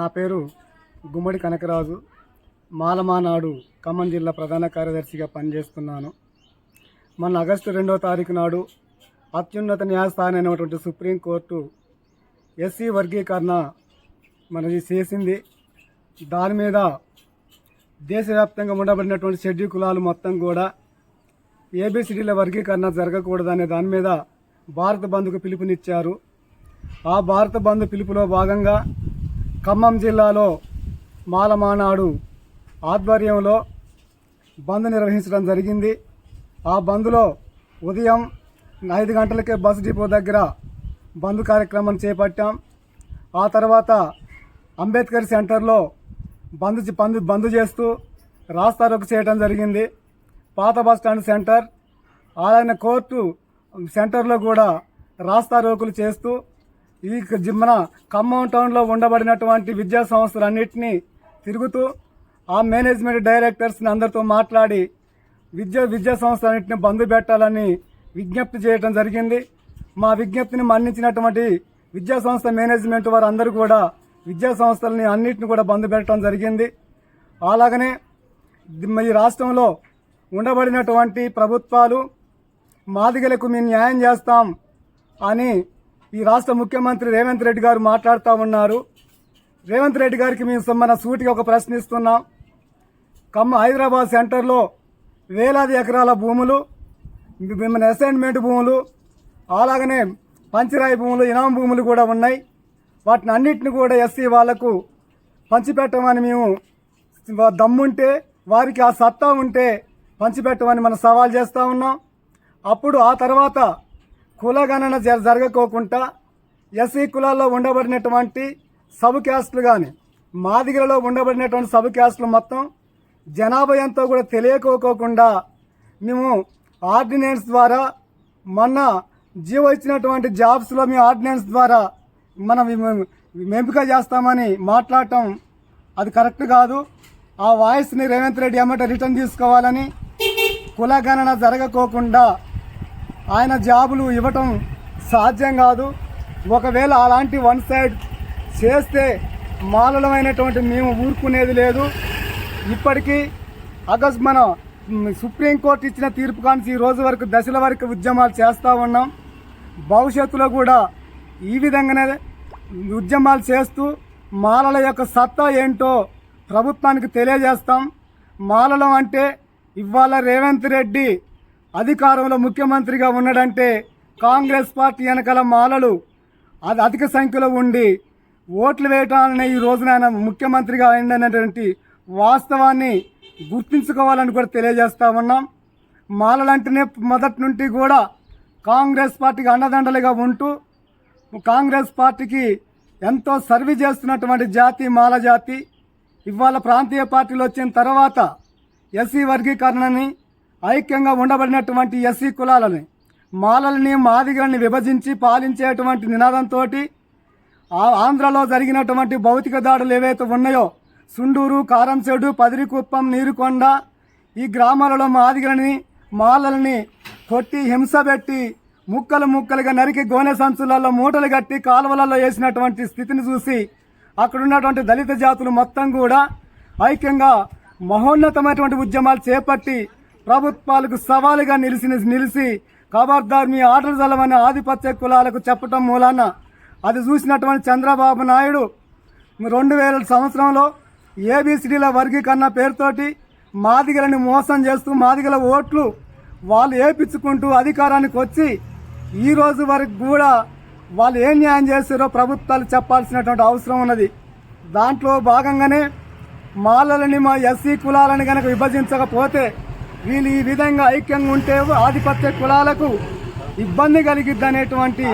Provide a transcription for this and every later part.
నా పేరు గుమ్మడి కనకరాజు. మాలమానాడు ఖమ్మం జిల్లా ప్రధాన కార్యదర్శిగా పనిచేస్తున్నాను. మొన్న ఆగస్టు రెండవ తారీఖు నాడు అత్యున్నత న్యాయస్థానం అయినటువంటి సుప్రీంకోర్టు ఎస్సీ వర్గీకరణ మనది చేసింది. దాని మీద దేశవ్యాప్తంగా ఉండబడినటువంటి షెడ్యూల్ కులాలు మొత్తం కూడా ఏబిసిడీల వర్గీకరణ జరగకూడదనే దాని మీద భారత బంధుకు పిలుపునిచ్చారు. ఆ భారత బంధు పిలుపులో భాగంగా ఖమ్మం జిల్లాలో మాలమానాడు ఆధ్వర్యంలో బంద్ నిర్వహించడం జరిగింది. ఆ బంద్లో ఉదయం ఐదు గంటలకే బస్ డిపో దగ్గర బంద్ కార్యక్రమం చేపట్టాం. ఆ తర్వాత అంబేద్కర్ సెంటర్లో బంద్ బంద్ బంద్ చేస్తూ రాస్తారోకు చేయడం జరిగింది. పాత బస్ స్టాండ్ సెంటర్ ఆయన కోర్టు సెంటర్లో కూడా రాస్తారోకులు చేస్తూ ఈ జి- మన ఖమ్మం టౌన్లో ఉండబడినటువంటి విద్యా సంస్థలన్నింటినీ తిరుగుతూ ఆ మేనేజ్మెంట్ డైరెక్టర్స్ని అందరితో మాట్లాడి విద్యా విద్యా సంస్థలన్నింటినీ బంద్ పెట్టాలని విజ్ఞప్తి చేయడం జరిగింది. మా విజ్ఞప్తిని మన్నించినటువంటి విద్యా సంస్థ మేనేజ్మెంట్ వారు అందరూ కూడా విద్యా సంస్థలని అన్నింటిని కూడా బంద్ పెట్టడం జరిగింది. అలాగనే ఈ రాష్ట్రంలో ఉండబడినటువంటి ప్రభుత్వాలు మాదిగలకు మేము న్యాయం చేస్తాం అని ఈ రాష్ట్ర ముఖ్యమంత్రి రేవంత్ రెడ్డి గారు మాట్లాడుతూ ఉన్నారు. రేవంత్ రెడ్డి గారికి మేము మన సూటిగా ఒక ప్రశ్న ఇస్తున్నాం. ఖమ్మం హైదరాబాద్ సెంటర్లో వేలాది ఎకరాల భూములు మన అసైన్మెంట్ భూములు అలాగనే పంచిరాయి భూములు ఇనాం భూములు కూడా ఉన్నాయి. వాటిని అన్నిటిని కూడా ఎస్సీ వాళ్ళకు పంచిపెట్టమని మేము దమ్ముంటే వారికి ఆ సత్తా ఉంటే పంచిపెట్టమని మనం సవాల్ చేస్తూ ఉన్నాం. అప్పుడు ఆ తర్వాత కులగణన జ- జరగకోకుండా ఎస్సీ కులాల్లో ఉండబడినటువంటి సబ్ క్యాస్టులు కానీ మాదిగలలో ఉండబడినటువంటి సబ్ క్యాస్టులు మొత్తం జనాభా ఎంతో కూడా తెలియకోకోకుండా మేము ఆర్డినెన్స్ ద్వారా మొన్న జీవో ఇచ్చినటువంటి జాబ్స్లో మేము ఆర్డినెన్స్ ద్వారా మనం ఎంపిక చేస్తామని మాట్లాడటం అది కరెక్ట్ కాదు. ఆ వాయిస్ని రేవంత్ రెడ్డి ఎమ్మట రిటర్న్ తీసుకోవాలని కులగణన జరగకోకుండా ఆయన జాబులు ఇవ్వటం సాధ్యం కాదు. ఒకవేళ అలాంటి వన్ సైడ్ చేస్తే మాలలమైనటువంటి మేము ఊరుకునేది లేదు. ఇప్పటికీ అగస్ట్ మన సుప్రీంకోర్టు ఇచ్చిన తీర్పు కానీ ఈ రోజు వరకు దశల వరకు ఉద్యమాలు చేస్తూ ఉన్నాం. భవిష్యత్తులో కూడా ఈ విధంగానే ఉద్యమాలు చేస్తూ మాలల యొక్క సత్తా ఏంటో ప్రభుత్వానికి తెలియజేస్తాం. మాలలం అంటే ఇవాళ రేవంత్ రెడ్డి అధికారంలో ముఖ్యమంత్రిగా ఉన్నాడంటే కాంగ్రెస్ పార్టీ వెనకాల మాలలు అది అధిక సంఖ్యలో ఉండి ఓట్లు వేయటాలని ఈ రోజున ఆయన ముఖ్యమంత్రిగా అయినటువంటి వాస్తవాన్ని గుర్తించుకోవాలని కూడా తెలియజేస్తా ఉన్నాం. మాలలంటేనే మొదటి నుండి కూడా కాంగ్రెస్ పార్టీకి అండదండలుగా ఉంటూ కాంగ్రెస్ పార్టీకి ఎంతో సర్వీస్ చేస్తున్నటువంటి జాతి మాల జాతి ఇవాళ ప్రాంతీయ పార్టీలు వచ్చిన తర్వాత ఎస్సీ వర్గీకరణని ఐక్యంగా ఉండబడినటువంటి ఎస్సీ కులాలని మాలలని మాదిగల్ని విభజించి పాలించేటువంటి నినాదంతో ఆంధ్రలో జరిగినటువంటి భౌతిక దాడులు ఏవైతే ఉన్నాయో సుండూరు కారంచెడు పదిరికుప్పం నీరుకొండ ఈ గ్రామాలలో మాదిగలని మాలలని కొట్టి హింస పెట్టి ముక్కలు ముక్కలుగా నరికి గోనె సంచులలో మూటలు కట్టి కాలువలలో వేసినటువంటి స్థితిని చూసి అక్కడ ఉన్నటువంటి దళిత జాతులు మొత్తం కూడా ఐక్యంగా మహోన్నతమైనటువంటి ఉద్యమాలు చేపట్టి ప్రభుత్వాలకు సవాలుగా నిలిచి నిలిచి ఖబర్దార్ మీ ఆటలు చల్లమని ఆధిపత్య కులాలకు చెప్పటం మూలాన అది చూసినటువంటి చంద్రబాబు నాయుడు రెండు వేల సంవత్సరంలో ఏబిసిడీల వర్గీకరణ పేరుతోటి మాదిగలని మోసం చేస్తూ మాదిగల ఓట్లు వాళ్ళు ఏపించుకుంటూ అధికారానికి వచ్చి ఈ రోజు వరకు కూడా వాళ్ళు ఏం న్యాయం చేశారో ప్రభుత్వాలు చెప్పాల్సినటువంటి అవసరం ఉన్నది. దాంట్లో భాగంగానే మాలలని మా ఎస్సీ కులాలని కనుక విభజించకపోతే వీళ్ళు ఈ విధంగా ఐక్యంగా ఉంటే ఆధిపత్య కులాలకు ఇబ్బంది కలిగిద్ది అనేటువంటి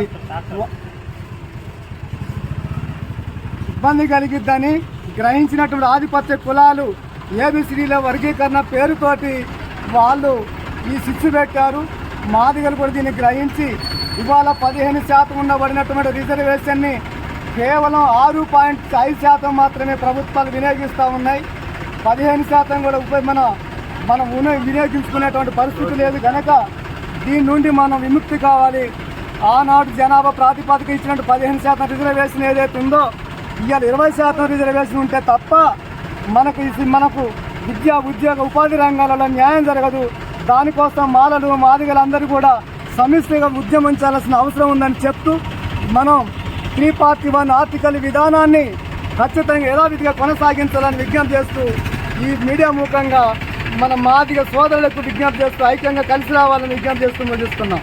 ఇబ్బంది కలిగిద్దని గ్రహించినటువంటి ఆధిపత్య కులాలు ఏబిసిడీల వర్గీకరణ పేరుతోటి వాళ్ళు ఈ శిక్షు పెట్టారు. మాదిగలు కూడా దీన్ని గ్రహించి ఇవాళ పదిహేను శాతం ఉండబడినటువంటి రిజర్వేషన్ని కేవలం ఆరు పాయింట్ ఐదు శాతం మాత్రమే ప్రభుత్వాలు వినియోగిస్తూ ఉన్నాయి. పదిహేను శాతం కూడా ఉప మన మనం వినియోగించుకునేటువంటి పరిస్థితి లేదు కనుక దీని నుండి మనం విముక్తి కావాలి. ఆనాడు జనాభా ప్రాతిపదిక ఇచ్చినట్టు పదిహేను శాతం రిజర్వేషన్ ఏదైతే ఉందో ఇవాళ ఇరవై శాతం రిజర్వేషన్ ఉంటే తప్ప మనకు ఇది మనకు విద్యా ఉద్యోగ ఉపాధి రంగాలలో న్యాయం జరగదు. దానికోసం మాలలు మాదిగలందరూ కూడా సమిష్టిగా ఉద్యమించాల్సిన అవసరం ఉందని చెప్తూ మనం త్రీ పార్టీ వన్ ఆర్టికల్ విధానాన్ని ఖచ్చితంగా యథావిధిగా కొనసాగించాలని విజ్ఞప్తి చేస్తూ ఈ మీడియా ముఖంగా మన మాదిగ సోదరులకు విజ్ఞప్తి చేస్తూ ఐక్యంగా కలిసి రావాలని విజ్ఞప్తి చేస్తూ ముగిస్తున్నాం